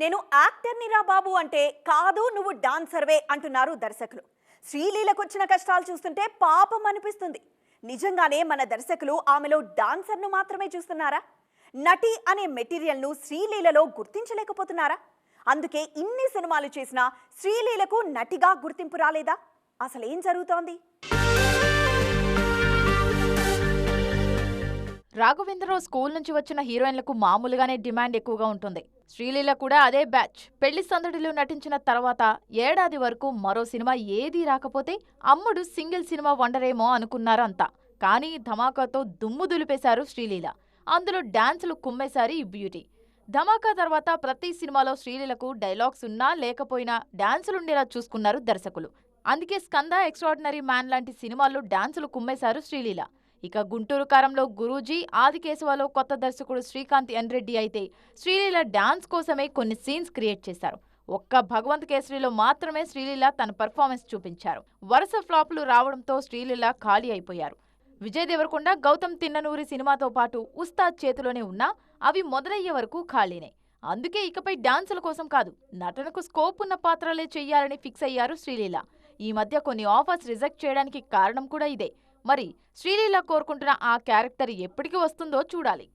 నేను యాక్టర్నిరా బాబు అంటే కాదు నువ్వు డాన్సర్వే అంటున్నారు దర్శకులు. శ్రీలీలకు వచ్చిన కష్టాలు చూస్తుంటే పాపం అనిపిస్తుంది. నిజంగానే మన దర్శకులు ఆమెలో డాన్సర్ను మాత్రమే చూస్తున్నారా? నటి అనే మెటీరియల్ను శ్రీలీలలో గుర్తించలేకపోతున్నారా? అందుకే ఇన్ని సినిమాలు చేసినా శ్రీలీలకు నటిగా గుర్తింపు రాలేదా? అసలేం జరుగుతోంది? రాఘవేంద్రరావు స్కూల్ నుంచి వచ్చిన హీరోయిన్లకు మామూలుగానే డిమాండ్ ఎక్కువగా ఉంటుంది. శ్రీలీల కూడా అదే బ్యాచ్. పెళ్ళి సందడిలో నటించిన తర్వాత ఏడాది వరకు మరో సినిమా ఏదీ రాకపోతే అమ్ముడు సింగిల్ సినిమా వండరేమో అనుకున్నారు అంతా కానీ ధమాకాతో దుమ్ము దులిపేశారు శ్రీలీల. అందులో డాన్సులు కుమ్మేశారు ఈ బ్యూటీ. ధమాకా తర్వాత ప్రతి సినిమాలో శ్రీలీలకు డైలాగ్స్ ఉన్నా లేకపోయినా డాన్సులుండేలా చూసుకున్నారు దర్శకులు. అందుకే స్కంద ఎక్స్ట్రాడినరీ మ్యాన్ లాంటి సినిమాల్లో డాన్సులు కుమ్మేశారు శ్రీలీల. ఇక గుంటూరు కారంలో గురూజీ ఆదికేశవలో కొత్త దర్శకుడు శ్రీకాంత్ ఎన్ రెడ్డి అయితే శ్రీలీల డాన్స్ కోసమే కొన్ని సీన్స్ క్రియేట్ చేశారు. ఒక్క భగవంత్ కేసరిలో మాత్రమే శ్రీలీల తన పర్ఫార్మెన్స్ చూపించారు. వరుస ఫ్లాపులు రావడంతో శ్రీలీల ఖాళీ అయిపోయారు. విజయ్ దేవరకొండ గౌతమ్ తిన్ననూరి సినిమాతో పాటు ఉస్తాద్ చేతిలోనే ఉన్నా అవి మొదలయ్యే వరకు ఖాళీనే. అందుకే ఇకపై డాన్సుల కోసం కాదు నటనకు స్కోప్ ఉన్న పాత్రలే చెయ్యాలని ఫిక్స్ అయ్యారు శ్రీలీల. ఈ మధ్య కొన్ని ఆఫర్స్ రిజెక్ట్ చేయడానికి కారణం కూడా ఇదే. మరి శ్రీలీల కోరుకుంటున్న ఆ క్యారెక్టర్ ఎప్పటికి వస్తుందో చూడాలి.